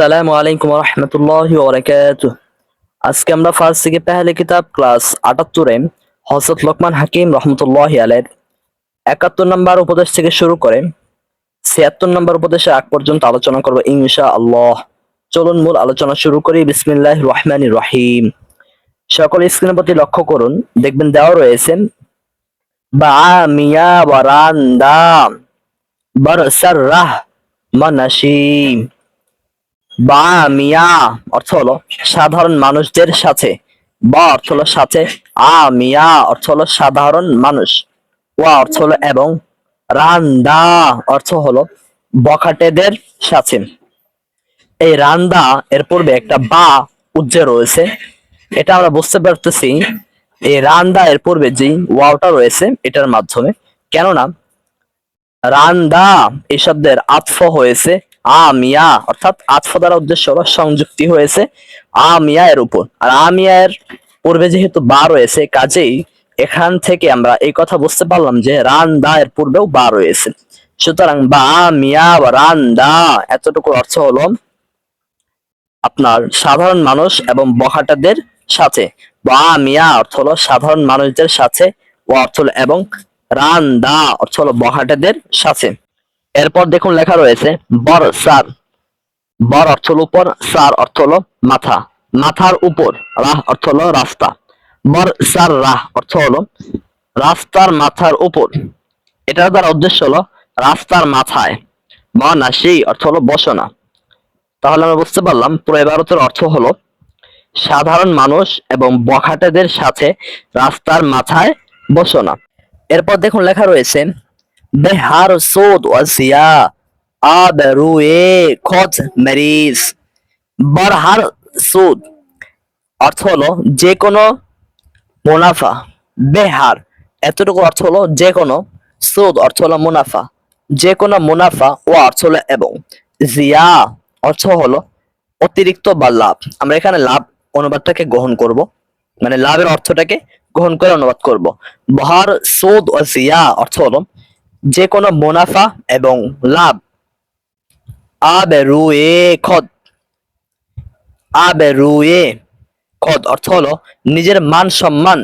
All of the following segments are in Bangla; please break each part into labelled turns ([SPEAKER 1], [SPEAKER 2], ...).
[SPEAKER 1] আসসালামু আলাইকুম রহমতুল্লাহ ওবরাকাত আজকে আমরা ফার্স্ট থেকে পেহলে কিতাব ক্লাস আটাত্তরে হজরত লোকমান হাকিম রহমতুল্লাহ আলের একাত্তর নম্বর উপদেশ থেকে শুরু করে ছিয়াত্তর নম্বর উপদেশে আগ পর্যন্ত আলোচনা করব ইংশা আল্লাহ চলুন মূল আলোচনা শুরু করি। বিসমিল্লাহ রহমান রহিম। সকল স্ক্রিনের প্রতি লক্ষ্য করুন। দেখবেন দেওয়া রয়েছে বা মিয়া বারান্দা বরসার রাহ মানাসিম বা মিয়া অর্থ হলো সাধারণ মানুষদের সাথে। বা অর্থ হলো সাথে, আ মিয়া অর্থ হলো সাধারণ মানুষ। ওয়া অর্থ হলো এবং রান্দা অর্থ হলো বখাটেদের সাথে। এই রান্দা এর পূর্বে একটা বা উজ্জে রয়েছে। এটা আমরা বুঝতে পারতেছি, এই রান্দা এর পূর্বে যে ওয়াওটা রয়েছে এটার মাধ্যমে। কেননা রান্দা এই শব্দের আতফ হয়েছে আমিয়া অর্থাৎ আতফ দ্বারা উদ্দেশ্য হলো সংযুক্তি হয়েছে আমিয়া এর উপর। আর আমিয়া এর পূর্বে যেহেতু বা রয়েছে, কাজেই এখান থেকে আমরা এই কথা বুঝতে পারলাম যে রান্দা এর পূর্বেও বা রয়েছে। সুতরাং বা, মিয়া রান্দা এতটুকু অর্থ হলো আপনার সাধারণ মানুষ এবং বখাটাদের সাথে। বা, মিয়া অর্থ হলো সাধারণ মানুষদের সাথে ও অর্থ হলো এবং রান্দা অর্থ হলো বখাটেদের সাথে। এরপর দেখুন লেখা রয়েছে, বর সার। বর অর্থ হলো উপর, সার অর্থ হলো মাথা। মাথার উপর, রাহ অর্থ হলো রাস্তা। বর সার রাহ অর্থ হলো রাস্তার মাথার উপর। এটার দ্বারা উদ্দেশ্য হলো রাস্তার মাথায়। মনা সেই অর্থ হলো বসনা। তাহলে আমরা বুঝতে পারলাম, পুরো এবারতের অর্থ হলো সাধারণ মানুষ এবং বখাটেদের সাথে রাস্তার মাথায় বসনা। এরপর দেখুন লেখা রয়েছে বেহার সোদ ওয়াসিয়া আবরুয়ে খোঁজ মেরিস বারহার সুদ অর্থ হলো যে কোনো মুনাফা। বেহার এতটুকু অর্থ হলো যে কোনো সুদ অর্থ হলো মুনাফা। যে কোনো মুনাফা ও অর্থ হলো এবং। জিয়া অর্থ হলো অতিরিক্ত বা লাভ। আমরা এখানে লাভ অনুবাদটাকে গ্রহণ করব। মানে লাভের অর্থটাকে গ্রহণ করে অনুবাদ করব। বহার, সুদ ও জিয়া অর্থ হলো যে কোনো মুনাফা এবং লাভ। আবেরুয়ে খদ। আবেরুয়ে খদ অর্থ হলো নিজের মান সম্মান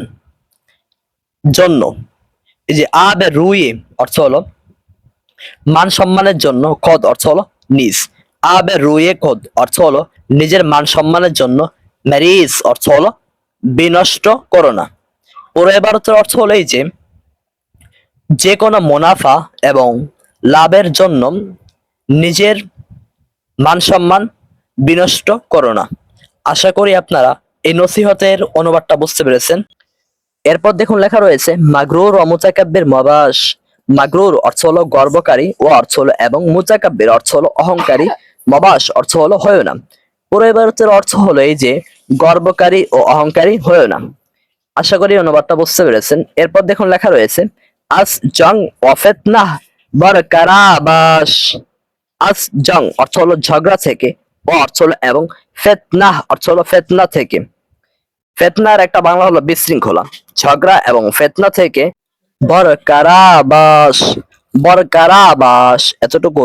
[SPEAKER 1] জন্য। এই যে আবে রুয়ে অর্থ হলো মান সম্মানের জন্য, খদ অর্থ হলো নিজ। আবে রুয়ে কদ অর্থ হলো নিজের মান সম্মানের জন্য, ম্যারিজ অর্থ হলো বিনষ্ট করো না পুরো এবারতের অর্থ হলো এই যে যে কোনো মুনাফা এবং লাভের জন্য নিজের মান সম্মান বিনষ্ট করো না। আশা করি আপনারা এই নসিহতের অনুবাদটা বুঝতে পেরেছেন। এরপর দেখুন লেখা রয়েছে, মাগরুর ও মুতাকাব্যের মবাস। মাগরুর অর্থ হলো গর্বকারী ও অর্থ হলো, এবং মুতাকাব্যের অর্থ হলো অহংকারী। মবাস অর্থ হলো হয় না। পুরো এবারতের অর্থ হলো এই যে, গর্বকারী ও অহংকারী হয় না। আশা করি অনুবাদটা বুঝতে পেরেছেন। এরপর দেখুন লেখা রয়েছে আস জং ওয়াফেতনাহ বর কারাবাস আস জং অর্থ হলো ঝগড়া থেকে, ও অর্থ হলো এবং ফেতনাহ অর্থ হলো ফেতনা থেকে। ফেতনার একটা বাংলা হলো বিশৃঙ্খলা, ঝগড়া এবং ফেতনা থেকে বর কারাবাস বর কারাবাস এতটুকু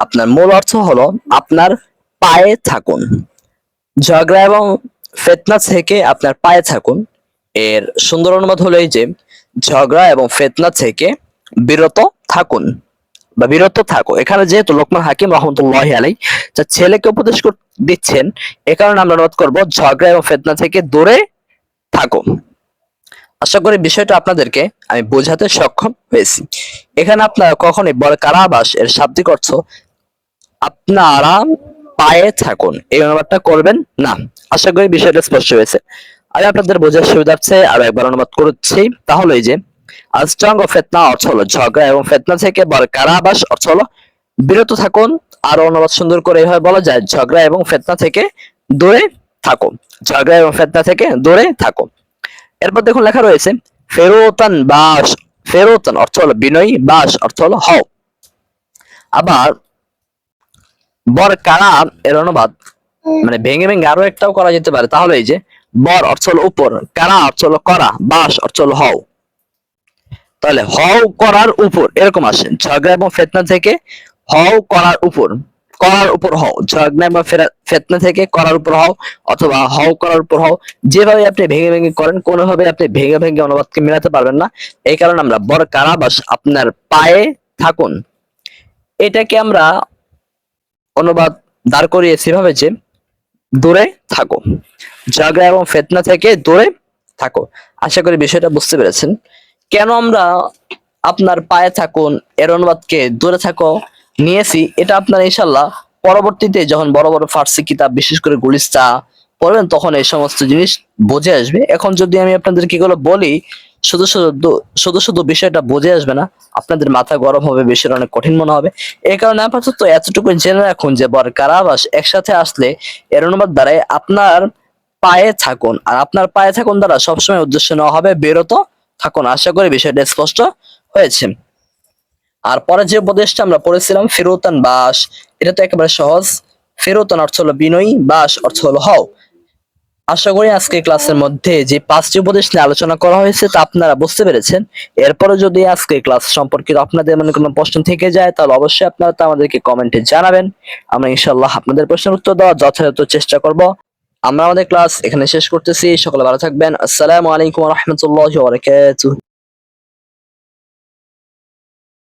[SPEAKER 1] আপনার মূল অর্থ হলো আপনার পায়ে থাকুন। ঝগড়া এবং ফেতনা থেকে আপনার পায়ে থাকুন। এর সুন্দর অনুবাদ হলো এই যে ঝগড়া এবং ফেতনা থেকে বিরত থাকুন বা বিরত থাকো। এখানে যেহেতু লোকমান হাকিম রহমতুল্লাহ আলাই তার ছেলেকে উপদেশ দিচ্ছেন, এ কারণে আমরা অনুবাদ করব ঝগড়া এবং ফেতনা থেকে দূরে থাকো। আশা করি বিষয়টা আপনাদেরকে আমি বোঝাতে সক্ষম হয়েছি। এখানে আপনারা কখনই বড় কারাবাস এর শাব্দিক অর্থ আপনারা পায়ে থাকুন। এই অনুবাদটা করবেন না। আশা করি বিষয়টা স্পষ্ট হয়েছে। আমি আপনাদের বোঝার সুবিধার্থে আরও একবার অনুবাদ করছি। তাহলে এই যে ও ফেতনা অর্থ হলো ঝগড়া এবং ফেতনা থেকে কারাবাস অর্থ হলো বিরত থাকুন, আর অনুবাদ সুন্দর করে এইভাবে বলা যায়, ঝগড়া এবং ফেতনা থেকে দূরে থাকো ঝগড়া এবং ফেতনা থেকে দূরে থাকো এরপর দেখুন লেখা রয়েছে, ফেরোতান বাস, ফেরোতান অর্থ হলো বিনয়ী, বাস অর্থ হলো হও। আবার বর কারা এর অনুবাদ মানে ভেঙে ভেঙে আরও একটাও করা যেতে পারে। তাহলে এই যে বর অর্থ হলো উপর, কারা অর্থ হলো করা, বাস অর্থ হলো হও। তাহলে হও করার উপর, এরকম আসে, ঝগড়া এবং ফেতনা থেকে হও করার উপর করার উপর হও, ঝগড়া বা ফেতনা থেকে করার উপর হও, অথবা হও করার উপর হও, যেভাবে আপনি ভেঙে ভেঙে করেন, কোনোভাবে আপনি ভেঙে ভেঙে অনুবাদকে মেলাতে পারবেন না। এই কারণে আমরা বর কারাবাস আপনার পায়ে থাকুন। এটাকে আমরা অনুবাদ দাঁড় করিয়েছি, ভাবে যে দূরে থাকো। ঝগড়া এবং ফেতনা থেকে দূরে থাকো। আশা করি বিষয়টা বুঝতে পেরেছেন। কেন আমরা আপনার পায়ে থাকুন, এর অনুবাদকে দূরে থাকো নিয়েছি, এটা আপনার ইনশাল্লাহ পরবর্তীতে যখন বড় বড় ফার্সি কিতাব, বিশেষ করে গুলিস্তা পড়বেন, তখন এই সমস্ত জিনিস বুঝে আসবে। এখন যদি আমি আপনাদেরকে এগুলো বলি শুধু শুধু শুধু শুধু বিষয়টা বুঝে আসবে না। আপনাদের মাথা গরম হবে, বিষয়টা অনেক কঠিন মনে হবে। এই কারণে আপাতত এতটুকু জেনে রাখুন যে বর কারাবাস একসাথে আসলে এর অনুবাদ দ্বারাই আপনার পায়ে থাকুন। আর আপনার পায়ে থাকুন দ্বারা সবসময় উদ্দেশ্য নেওয়া হবে, বেরোত থাকুন। আশা করি বিষয়টা স্পষ্ট হয়েছে। আর পরে যে উপদেশটা আমরা পড়েছিলাম, ফেরোতান বাস। এটা তো একেবারে সহজ। ফেরোতান অর্থ হলো বিনয়ী, বাস অর্থ হলো হও। আশা করি আজকে ক্লাসের মধ্যে যে পাঁচটি উপদেশ নিয়ে আলোচনা করা হয়েছে তা আপনারা বুঝতে পেরেছেন। এরপরে যদি আজকে ক্লাস সম্পর্কিত আপনাদের মনে কোনো প্রশ্ন থেকে যায়, তাহলে অবশ্যই আপনারা তা আমাদেরকে কমেন্টে জানাবেন। আমরা ইনশাল্লাহ আপনাদের প্রশ্নের উত্তর দেওয়ার যথাযথ চেষ্টা করব। আমরা আমাদের ক্লাস এখানে শেষ করতেছি। সকলে ভালো থাকবেন। আসসালামু আলাইকুম রহমতুল্লাহ